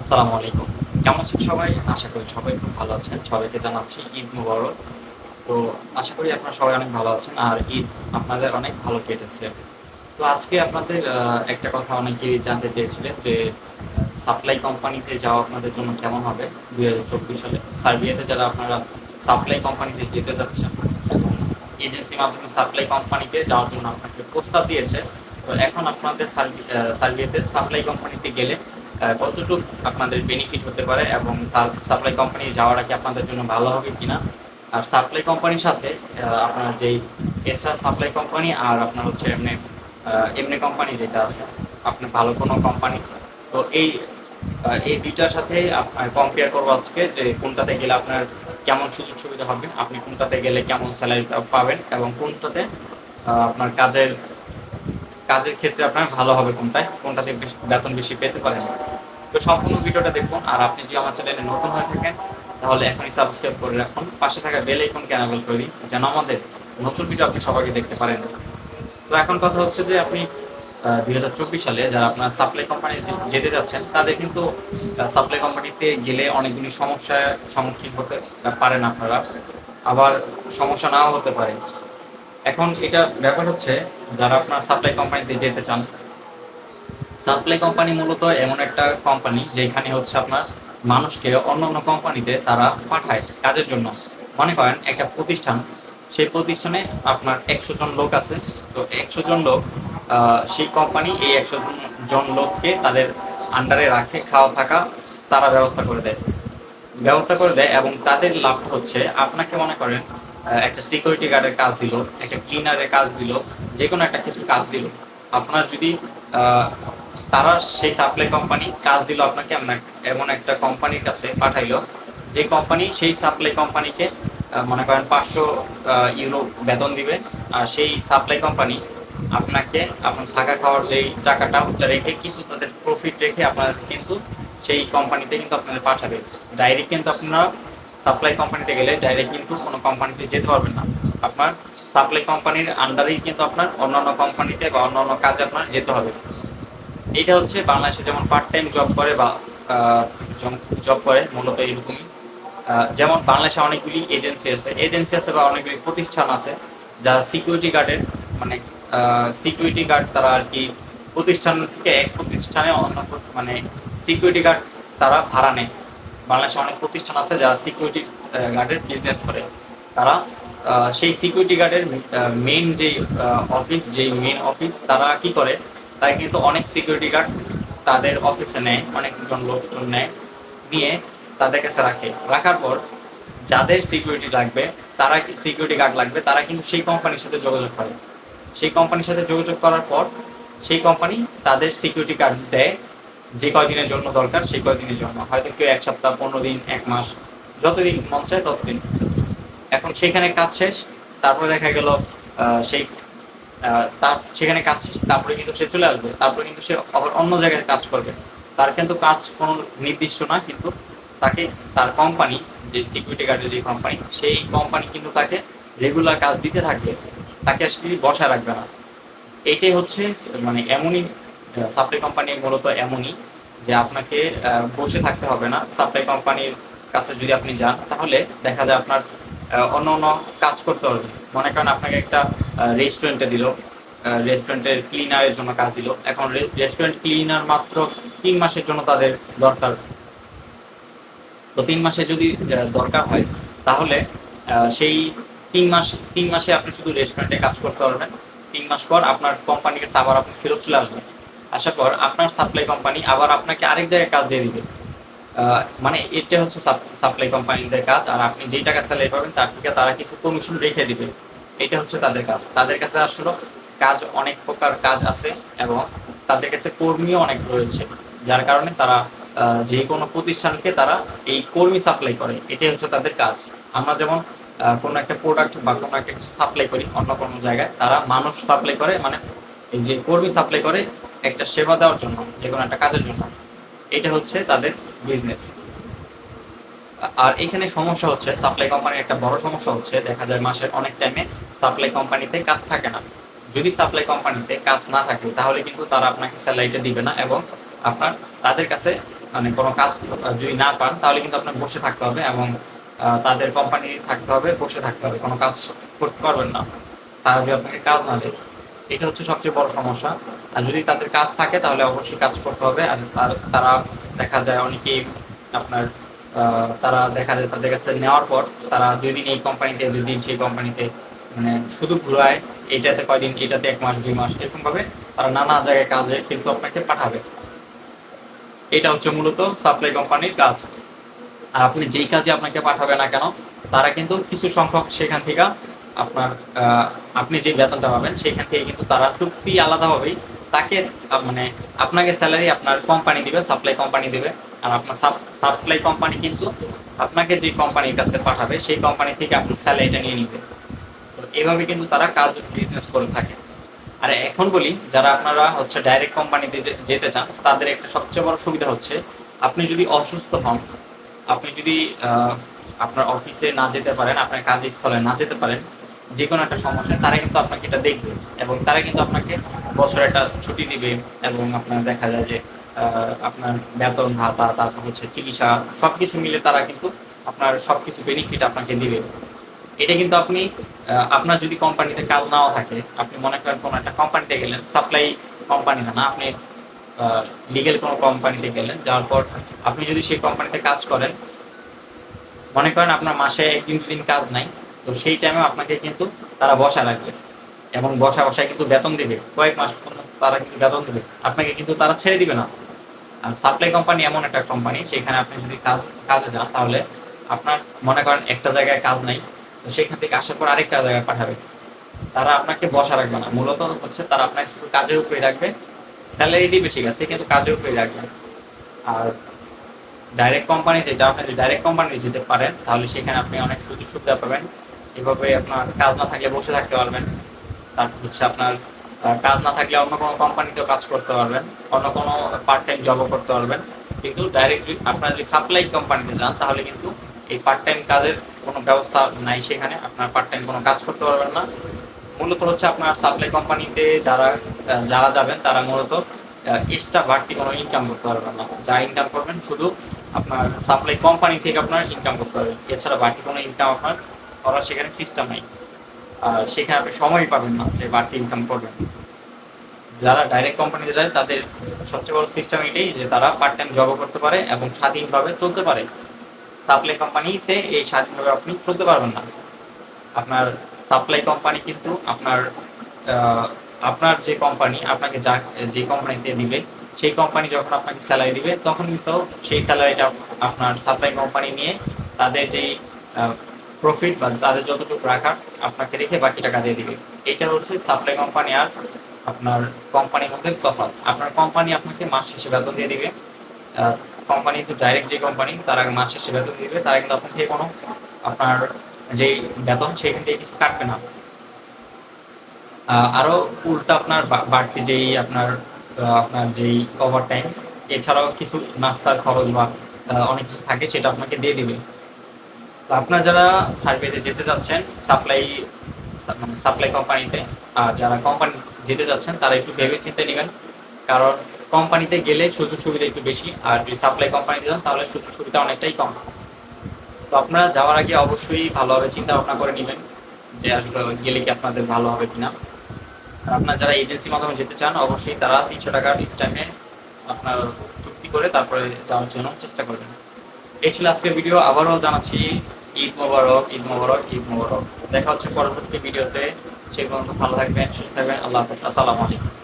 আসসালামু আলাইকুম। কেমন আছেন সবাই? আশা করি সবাই খুব ভালো আছেন। সবাইকে জানাচ্ছি ঈদ মুবারক। তো আশা করি আপনারা সবাই অনেক ভালো আছেন আর ঈদ আপনাদের অনেক ভালো কেটেছে। তো আজকে আপনাদের একটা কথা অনেকেই জানতে চেয়েছিলেন যে সাপ্লাই কোম্পানিতে যাওয়া আপনাদের জন্য কেমন হবে দুই হাজার চব্বিশ সালে? সার্বিয়াতে যারা আপনারা সাপ্লাই কোম্পানিতে যেতে যাচ্ছেন, এবং এজেন্সির মাধ্যমে সাপ্লাই কোম্পানিতে যাওয়ার জন্য আপনাকে প্রস্তাব দিয়েছে, তো এখন আপনাদের সার্বিয়াতে সাপ্লাই কোম্পানিতে গেলে কতটুকু আপনাদের বেনিফিট হতে পারে এবং সাপ্লাই কোম্পানি যাওয়াটা কি আপনাদের জন্য ভালো হবে কিনা? আর সাপ্লাই কোম্পানির সাথে আপনার যেই এছাড়া সাপ্লাই কোম্পানি আর আপনার হচ্ছে এমনি এমনি কোম্পানি যেটা আছে আপনার ভালো কোনো কোম্পানি তো এই এই দুইটার সাথে কম্পেয়ার করব আজকে যে কোনটাতে গেলে আপনার কেমন সুযোগ সুবিধা হবে, আপনি কোনটাতে গেলে কেমন স্যালারি পাবেন এবং কোনটাতে আপনার কাজের কাজের ক্ষেত্রে আপনার ভালো হবে কোনটায়? কোনটাতে বেতন বেশি পেতে পারেন? তো সম্পূর্ণ ভিডিওটা দেখুন, আর আপনি যদি আমার চ্যানেলে নতুন হয়ে থাকেন, তাহলে এখনই সাবস্ক্রাইব করে রাখুন। পাশে থাকা বেল আইকনকে এনেবল করে দিন, যেন আমাদের নতুন ভিডিও আপনি সবাইকে দেখতে পারেন। তো এখন কথা হচ্ছে যে আপনি দুই হাজার চব্বিশ সালে যারা আপনার সাপ্লাই কোম্পানি যেতে যাচ্ছেন, তাদের কিন্তু সাপ্লাই কোম্পানিতে গেলে অনেকগুলি সমস্যার সম্মুখীন হতে পারেন আপনারা। আবার সমস্যা নাও হতে পারে। এখন এটা ব্যাপার হচ্ছে, যারা আপনার সাপ্লাই কোম্পানিতে যেতে চান সাপ্লাই কোম্পানি মূলত এমন একটা কোম্পানি যেখানে হচ্ছে আপনার মানুষকে অন্য অন্য কোম্পানিতে তারা পাঠায় কাজের জন্য। মনে করেন একটা প্রতিষ্ঠান, সেই প্রতিষ্ঠানে আপনার একশো জন লোক আছে। তো একশো জন লোক সেই কোম্পানি এই একশো জন লোককে তাদের আন্ডারে রাখে, খাওয়া থাকা, তারা ব্যবস্থা করে দেয়। ব্যবস্থা করে দেয় এবং তাদের লাভ হচ্ছে, আপনাকে মনে করেন একটা সিকিউরিটি গার্ডের কাজ দিল, একটা ক্লিনারের কাজ দিল, যে কোনো একটা কিছু কাজ দিল। আপনার যদি তারা সেই সাপ্লাই কোম্পানি কাজ দিল আপনাকে, এমন- একটা কোম্পানির কাছে পাঠাইলো, যে কোম্পানি সেই সাপ্লাই কোম্পানিকে মনে করেন পাঁচশো ইউরো বেতন দিবে, আর সেই সাপ্লাই কোম্পানি আপনাকে, আপনার থাকা খাওয়ার যেই টাকাটা, ওটা রেখে কিছু তাদের প্রফিট রেখে আপনার কিন্তু সেই কোম্পানিতে কিন্তু আপনাদের পাঠাবে। ডাইরেক্ট কিন্তু আপনারা সাপ্লাই কোম্পানিতে গেলে ডাইরেক্ট কিন্তু কোনো কোম্পানিতে যেতে পারবেন না। আপনার সাপ্লাই কোম্পানির আন্ডারেই কিন্তু আপনার অন্যান্য কোম্পানিতে বা অন্যান্য কাজে আপনার যেতে হবে। এটা হচ্ছে বাংলাদেশে যেমন পার্ট টাইম জব করে বা জব করে মূলত এরকমই যেমন বাংলাদেশে অনেকগুলি এজেন্সি আছে। এজেন্সি আছে বা অনেকগুলি প্রতিষ্ঠান আছে, যারা সিকিউরিটি গার্ডের মানে সিকিউরিটি গার্ড তারা আর কি প্রতিষ্ঠান থেকে এক প্রতিষ্ঠানে অন্য মানে সিকিউরিটি গার্ড তারা ভাড়া নেয়। বাংলাদেশে অনেক প্রতিষ্ঠান আছে যারা সিকিউরিটি গার্ডের বিজনেস করে। তারা সেই সিকিউরিটি গার্ডের মেইন যে অফিস যেই মেইন অফিস তারা কি করে? তারা কিন্তু অনেক সিকিউরিটি গার্ড তাদের অফিসে নেয়, অনেকজন লোকজন নেয়, নিয়ে তাদের কাছে রাখে। রাখার পর যাদের সিকিউরিটি লাগবে, তারা সিকিউরিটি গার্ড লাগবে, তারা কিন্তু সেই কোম্পানির সাথে যোগাযোগ করে। সেই কোম্পানির সাথে যোগাযোগ করার পর সেই কোম্পানি তাদের সিকিউরিটি গার্ড দেয় যে কয়দিনের জন্য দরকার, সেই কয়দিনের জন্য হয়তো কেউ এক সপ্তাহ, পনেরো দিন, এক মাস, যতদিন মন চায় ততদিন। এখন সেখানে কাজ শেষ, তারপরে দেখা গেল সেই তার সেখানে কাজ শেষ, তারপরে কিন্তু সে চলে আসবে, তারপরে কিন্তু সে আবার অন্য জায়গায় কাজ করবে। তার কিন্তু কাজ কোনো নির্দিষ্ট না, কিন্তু তাকে, তার কোম্পানি যে সিকিউরিটি গার্ডের যে কোম্পানি সেই কোম্পানি কিন্তু তাকে রেগুলার কাজ দিতে থাকবে, তাকে আসলে বসায় রাখবে না। এটাই হচ্ছে মানে এমনই সাপ্লাই কোম্পানি মূলত এমনই যে আপনাকে বসে থাকতে হবে না। সাপ্লাই কোম্পানির কাছে যদি আপনি যান, তাহলে দেখা যায় আপনার অন্য অন্য কাজ করতে হবে। মনে করেন আপনাকে একটা রেস্টুরেন্টে দিল রেস্টুরেন্টের ক্লিনারের জন্য কাজ দিল। এখন রেস্টুরেন্ট ক্লিনার মাত্র তিন মাসের জন্য তাদের দরকার। তো তিন মাসে যদি দরকার হয়, তাহলে সেই তিন মাস, তিন মাসে আপনি শুধু রেস্টুরেন্টে কাজ করতে পারবেন। তিন মাস পর আপনার কোম্পানিকে আবার আপনি ফেরত চলে আসবেন। আসার পর আপনার সাপ্লাই কোম্পানি আবার আপনাকে আরেক জায়গায় কাজ দিয়ে দিবে। মানে এটা হচ্ছে সাপ্লাই কোম্পানিদের কাজ, আর আপনি যেই টাকা স্যালারি পাবেন তার থেকে তারা কিছু কমিশন রেখে দিবে। এটা হচ্ছে তাদের কাজ। তাদের কাছে আসলে কাজ অনেক প্রকার কাজ আছে এবং তাদের কাছে কর্মীও অনেক রয়েছে। যার কারণে তারা যে কোনো প্রতিষ্ঠানকে তারা এই কর্মী সাপ্লাই করে। এটাই হচ্ছে তাদের কাজ। আমরা যেমন কোনো একটা প্রোডাক্ট বা কোনো একটা কিছু সাপ্লাই করি অন্য কোনো জায়গায়, তারা মানুষ সাপ্লাই করে মানে এই যে কর্মী সাপ্লাই করে একটা সেবা দেওয়ার জন্য, যে কোনো একটা কাজের জন্য। এটা হচ্ছে তাদের বিজনেস আর এখানে সমস্যা হচ্ছে সাপ্লাই কোম্পানির একটা বড় সমস্যা হচ্ছে, দেখা যায় মাসের অনেক টাইমে সাপ্লাই কোম্পানিতে কাজ থাকে না। যদি সাপ্লাই কোম্পানিতে কাজ না থাকে, তাহলে কিন্তু তারা আপনাকে স্যালারিটা দিবে না এবং আপনার, তাদের কাছে মানে কোনো কাজ যদি না পান, তাহলে কিন্তু আপনার বসে থাকতে হবে এবং তাদের কোম্পানি থাকতে হবে, বসে থাকতে হবে। কোনো কাজ করতে পারবেন না। তারা যদি আপনাকে কাজ না দেয় এটা হচ্ছে সবচেয়ে বড় সমস্যা। আর যদি তাদের কাজ থাকে, তাহলে অবশ্যই কাজ করতে হবে। আর তারা দেখা যায় অনেকেই আপনার তারা দেখা যায় তাদের কাছে নেওয়ার পর তারা দুই দিন এই কোম্পানিতে দুই দিন সেই কোম্পানিতে মানে শুধু ঘুরায়, এইটাতে কয়দিন এটাতে এক মাস, দুই মাস এরকম ভাবে তারা নানা জায়গায় কাজে কিন্তু আপনাকে পাঠাবে। এটা হচ্ছে মূলত সাপ্লাই কোম্পানির কাজ। আর আপনি যেই কাজে আপনাকে পাঠাবে না কেন, তারা কিন্তু কিছু সংখ্যক সেখান থেকে আপনার আপনি যে বেতনটা পাবেন, সেখান থেকে কিন্তু তারা চুক্তি আলাদাভাবেই তাকে মানে আপনাকে স্যালারি আপনার কোম্পানি দিবে সাপ্লাই কোম্পানি দিবে। আর আপনার সাপ্লাই কোম্পানি কিন্তু আপনাকে যে কোম্পানির কাছে পাঠাবে, সেই কোম্পানি থেকে আপনার স্যালারিটা নিয়ে নিবে তো এভাবে কিন্তু তারা কাজ বিজনেস করে থাকে। আর এখন বলি, যারা আপনারা হচ্ছে ডাইরেক্ট কোম্পানিতে যেতে চান, তাদের একটা সবচেয়ে বড় সুবিধা হচ্ছে, আপনি যদি অসুস্থ হন, আপনি যদি আপনার অফিসে না যেতে পারেন, আপনার কাজস্থলে না যেতে পারেন যে কোনো একটা সমস্যা, তারা কিন্তু আপনাকে এটা দেখবে এবং তারা কিন্তু আপনাকে বছর একটা ছুটি দিবে এবং আপনার দেখা যায় যে আপনার বেতন, ভাতা, তারপর হচ্ছে চিকিৎসা, সবকিছু মিলে তারা কিন্তু আপনার সবকিছু বেনিফিট আপনাকে দিবে। এটা কিন্তু আপনি আপনার যদি কোম্পানিতে কাজ নাও থাকে, আপনি মনে করেন কোনো একটা কোম্পানিতে গেলেন সাপ্লাই কোম্পানি না আপনি লিগেল কোনো কোম্পানিতে গেলেন, যাওয়ার পর আপনি যদি সেই কোম্পানিতে কাজ করেন, মনে করেন আপনার মাসে একদিন দুদিন কাজ নাই তো সেই টাইমে আপনাকে কিন্তু তারা বসা রাখবে। এবং বসা বসায় কিন্তু বেতন দিবে। কয়েক মাস তারা কিন্তু বেতন দিবে। আপনাকে কিন্তু তারা ছেড়ে দিবে না। আর সাপ্লাই কোম্পানি এমন একটা কোম্পানি সেখানে আপনি যদি কাজ, কাজে যান, তাহলে আপনার মনে করেন একটা জায়গায় কাজ নাই, তো সেখান থেকে আসার পর আরেকটা জায়গায় পাঠাবে। তারা আপনাকে বসা রাখবে না। মূলত হচ্ছে তারা আপনাকে শুধু কাজের উপরেই রাখবে। স্যালারি দিবে, ঠিক আছে, কিন্তু কাজের উপরেই রাখবে আর ডাইরেক্ট কোম্পানি যেটা, আপনি যদি ডাইরেক্ট কোম্পানি যেতে পারেন, তাহলে সেখানে আপনি অনেক সুযোগ সুবিধা পাবেন। এভাবে আপনার কাজ না থাকলে বসে থাকতে পারবেন। তারপর হচ্ছে আপনার কাজ না থাকলে অন্য কোনো কোম্পানিতেও কাজ করতে পারবেন, অন্য কোনো পার্ট টাইম জবও করতে পারবেন। কিন্তু ডাইরেক্ট আপনার যদি সাপ্লাই কোম্পানিতে যান, তাহলে কিন্তু এই পার্ট টাইম কাজের কোনো ব্যবস্থা নাই সেখানে। আপনার পার্ট টাইম কোনো কাজ করতে পারবেন না। মূলত হচ্ছে আপনার সাপ্লাই কোম্পানিতে যারা যারা যাবেন, তারা মূলত এক্সট্রা বাড়তি কোনো ইনকাম করতে পারবেন না। যা ইনকাম করবেন, শুধু আপনার সাপ্লাই কোম্পানি থেকে আপনার ইনকাম করতে পারবেন। এছাড়া বাড়তি কোনো ইনকাম আপনার করার সেখানে সিস্টেম নাই। আর সেখানে আপনি সময় পাবেন না যে বাড়তি ইনকাম করবেন। যারা ডাইরেক্ট কোম্পানিতে যায়, তাদের সবচেয়ে বড় সিস্টেম এটাই যে তারা পার্ট টাইম জবও করতে পারে এবং স্বাধীনভাবে চলতে পারে। সাপ্লাই কোম্পানিতে এই স্বাধীনভাবে আপনি চলতে পারবেন না। আপনার সাপ্লাই কোম্পানি কিন্তু আপনার আপনার যে কোম্পানি আপনাকে যা, যে কোম্পানিতে দিবে, সেই কোম্পানি যখন আপনাকে স্যালারি দিবে, তখন কিন্তু সেই স্যালারিটা আপনার সাপ্লাই কোম্পানি নিয়ে তাদের যেই প্রফিট বা তাদের যতটুকু রাখার আপনাকে রেখে বাকি টাকা দিয়ে দিবে। এটা হচ্ছে সাপ্লাই কোম্পানি আর আপনার কোম্পানির মধ্যে তফাৎ। আপনার কোম্পানি আপনাকে মাস শেষে বেতন দিয়ে দিবে। কোম্পানি তো ডাইরেক্ট যে কোম্পানি তারা মাস শেষে বেতন দিবে। তারা কিন্তু আপনাকে কোনো আপনার যেই বেতন সেখান থেকে কিছু কাটবে না। আহ, আরও উল্টা আপনার বাড়তি যেই আপনার আপনার যেই ওভার টাইম এছাড়াও কিছু নাস্তার খরচ বা অনেক কিছু থাকে সেটা আপনাকে দিয়ে দিবে। আপনারা যারা সার্ভেতে যেতে যাচ্ছেন সাপ্লাই মানে সাপ্লাই কোম্পানিতে আর যারা কোম্পানি যেতে যাচ্ছেন, তারা একটু ভেবে চিন্তে নেবেন। কারণ কোম্পানিতে গেলে সুযোগ সুবিধা একটু বেশি, আর যদি সাপ্লাই কোম্পানিতে যান, তাহলে সুযোগ সুবিধা অনেকটাই কম। তো আপনারা যাওয়ার আগে অবশ্যই ভালোভাবে চিন্তা ভাবনা করে নেবেন যে আসলে গেলে কি আপনাদের ভালো হবে কিনা। আর আপনারা যারা এজেন্সির মাধ্যমে যেতে চান, অবশ্যই তারা তিনশো টাকার টাইমে আপনার চুক্তি করে তারপরে যাওয়ার জন্য চেষ্টা করবেন। এই ছিল আজকের ভিডিও আবারও জানাচ্ছি ঈদ মোবারক ঈদ মোবারক ঈদ মোবারক। দেখা হচ্ছে পরবর্তী ভিডিওতে। সেই পর্যন্ত ভালো থাকবেন, সুস্থ থাকবেন। আল্লাহ হাফেজ। আসসালামু আলাইকুম।